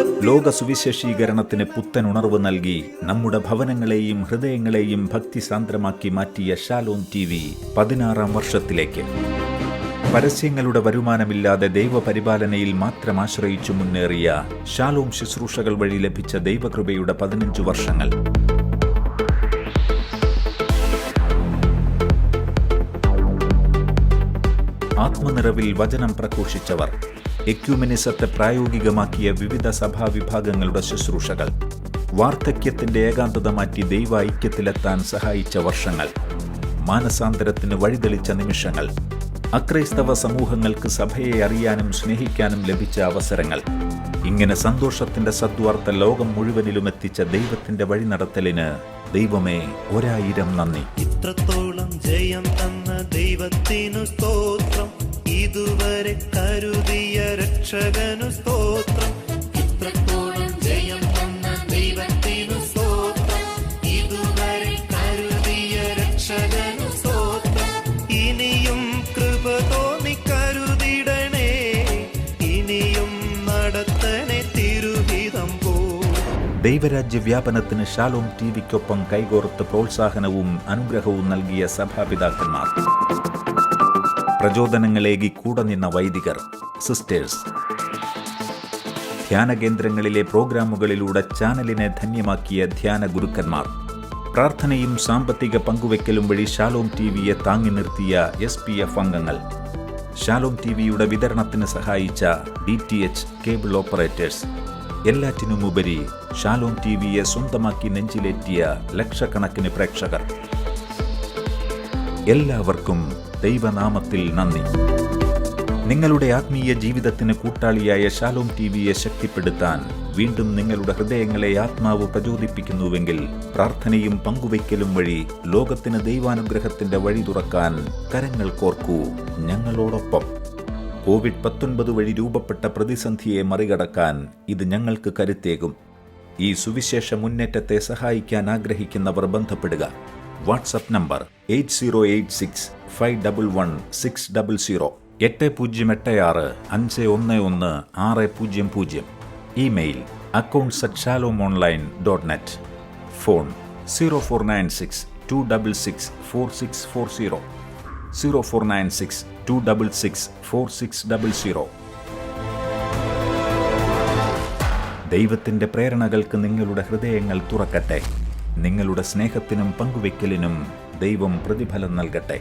ലോക സുവിശേഷീകരണത്തിന് പുത്തൻ ഉണർവ് നൽകി നമ്മുടെ ഭവനങ്ങളെയും ഹൃദയങ്ങളെയും ഭക്തിസാന്ദ്രമാക്കി മാറ്റിയ ഷാലോം ടി വി പതിനാറാം വർഷത്തിലേക്ക്. പരസ്യങ്ങളുടെ വരുമാനമില്ലാതെ ദൈവപരിപാലനയിൽ മാത്രം ആശ്രയിച്ചു മുന്നേറിയ ഷാലോം ശുശ്രൂഷകൾ വഴി ലഭിച്ച ദൈവകൃപയുടെ പതിനഞ്ചു വർഷങ്ങൾ. ആത്മനിറവിൽ വചനം പ്രഘോഷിച്ചവർ. എക്യൂമിനിസത്തെ പ്രായോഗികമാക്കിയ വിവിധ സഭാ വിഭാഗങ്ങളുടെ ശുശ്രൂഷകൾ. വാർദ്ധക്യത്തിന്റെ ഏകാന്തത മാറ്റി ദൈവ ഐക്യത്തിലെത്താൻ സഹായിച്ച വർഷങ്ങൾ. മാനസാന്തരത്തിന് വഴിതെളിച്ച നിമിഷങ്ങൾ. അക്രൈസ്തവ സമൂഹങ്ങൾക്ക് സഭയെ അറിയാനും സ്നേഹിക്കാനും ലഭിച്ച അവസരങ്ങൾ. ഇങ്ങനെ സന്തോഷത്തിന്റെ സദ്വാർത്ത ലോകം മുഴുവനിലും എത്തിച്ച ദൈവത്തിന്റെ വഴി നടത്തലിന് ദൈവമേ ഒരായിരം നന്ദി. ഇത്രത്തോളം ജയം തന്ന ദൈവത്തിനു സ്തോത്രം. ഇതുവരെ കരുതിയ രക്ഷകനു സ്തോത്രം. ഇത്രത്തോളം ജയം തന്ന ദൈവത്തിനു സ്തോത്രം. ഇതുവരെ കരുതിയ രക്ഷകനു സ്തോത്രം. ഇനിയും കൃപ തോന്നി കരുതിടണേ. ഇനിയും നടത്തണേ തിരുവിധം പോ. ദൈവരാജ്യ വ്യാപനത്തിന് ഷാലോം ടി വിക്കൊപ്പം കൈകോർത്ത് പ്രോത്സാഹനവും അനുഗ്രഹവും നൽകിയ സഭാപിതാക്കന്മാർ. പ്രചോദനങ്ങളേകി കൂടെ നിന്ന വൈദികർ സിസ്റ്റേഴ്സ് ധ്യാന കേന്ദ്രങ്ങളിലെ പ്രോഗ്രാമുകളിലൂടെ ചാനലിനെ ധന്യമാക്കിയ ധ്യാന ഗുരുക്കന്മാർ. പ്രാർത്ഥനയും സാമ്പത്തിക പങ്കുവയ്ക്കലും വഴി ഷാലോം ടി വിയെ താങ്ങി നിർത്തിയ എസ് പി എഫ് അംഗങ്ങൾ. ഷാലോം ടി വിയുടെ വിതരണത്തിന് സഹായിച്ച D T H cable operators. എല്ലാറ്റിനുമുപരി Shalom T വിയെ സ്വന്തമാക്കി നെഞ്ചിലേറ്റിയ ലക്ഷക്കണക്കിന് പ്രേക്ഷകർ. എല്ലാവർക്കും ദൈവനാമത്തിൽ നന്ദി. നിങ്ങളുടെ ആത്മീയ ജീവിതത്തിന് കൂട്ടാളിയായ ഷാലോം ടി വിയെ ശക്തിപ്പെടുത്താൻ വീണ്ടും നിങ്ങളുടെ ഹൃദയങ്ങളെ ആത്മാവ് പ്രചോദിപ്പിക്കുന്നുവെങ്കിൽ പ്രാർത്ഥനയും പങ്കുവയ്ക്കലും വഴി ലോകത്തിന് ദൈവാനുഗ്രഹത്തിന്റെ വഴി തുറക്കാൻ കരങ്ങൾ കോർക്കൂ ഞങ്ങളോടൊപ്പം. കോവിഡ് പത്തൊൻപത് വഴി രൂപപ്പെട്ട പ്രതിസന്ധിയെ മറികടക്കാൻ ഇത് ഞങ്ങൾക്ക് കരുത്തേകും. ഈ സുവിശേഷ മുന്നേറ്റത്തെ സഹായിക്കാൻ ആഗ്രഹിക്കുന്നവർ ബന്ധപ്പെടുക. WhatsApp number eight zero eight six five double one six double zero എട്ട് പൂജ്യം എട്ട് ആറ് അഞ്ച് ഒന്ന് ഒന്ന് ആറ് പൂജ്യം പൂജ്യം. Email accounts at Shalom online dot net phone zero four nine six two double six four six four zero zero four nine six two double six four six double zero. ദൈവത്തിന്റെ പ്രേരണകൾക്ക് നിങ്ങളുടെ ഹൃദയങ്ങൾ തുറക്കട്ടെ. നിങ്ങളുടെ സ്നേഹത്തിനും പങ്കുവെക്കലിനും ദൈവം പ്രതിഫലം നൽകട്ടെ.